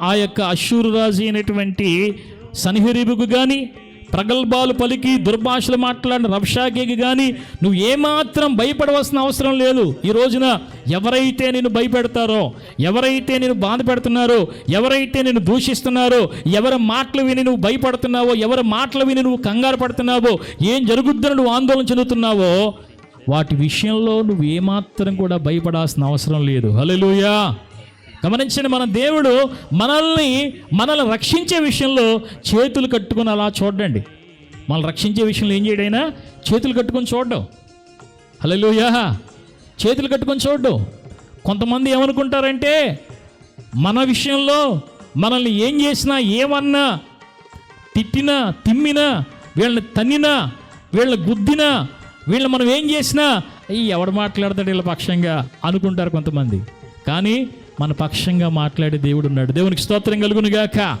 ఆ యొక్క అశ్షూరు రాజు అయినటువంటి సన్హెరీబుకు కానీ ప్రగల్భాలు పలికి దుర్భాషలు మాట్లాడిన రబ్షాకేకి కానీ నువ్వు ఏమాత్రం భయపడవలసిన అవసరం లేదు. ఈ రోజున ఎవరైతే నేను భయపెడతారో ఎవరైతే నేను బాధ పెడుతున్నారో ఎవరైతే నేను దూషిస్తున్నారో ఎవరి మాటలు విని నువ్వు భయపడుతున్నావో ఎవరి మాటలు విని నువ్వు కంగారు పడుతున్నావో ఏం జరుగుద్దని నువ్వు ఆందోళన చెందుతున్నావో వాటి విషయంలో నువ్వు ఏమాత్రం కూడా భయపడాల్సిన అవసరం లేదు. హల్లెలూయా! గమనించండి మన దేవుడు మనల్ని మనల్ని రక్షించే విషయంలో చేతులు కట్టుకుని అలా చూడండి. మనల్ని రక్షించే విషయంలో ఏం చేయడైనా చేతులు కట్టుకొని చూడడం. హలో చేతులు కట్టుకొని చూడడం. కొంతమంది ఏమనుకుంటారంటే మన విషయంలో మనల్ని ఏం చేసినా ఏమన్నా తిట్టినా తిమ్మినా వీళ్ళని తన్నినా వీళ్ళని గుద్దినా వీళ్ళని మనం ఏం చేసినా ఈ ఎవడు మాట్లాడతాడు వీళ్ళ పక్షంగా అనుకుంటారు కొంతమంది. కానీ మన పక్షంగా మాట్లాడే దేవుడు ఉన్నాడు. దేవునికి స్తోత్రం కలుగునుగాక.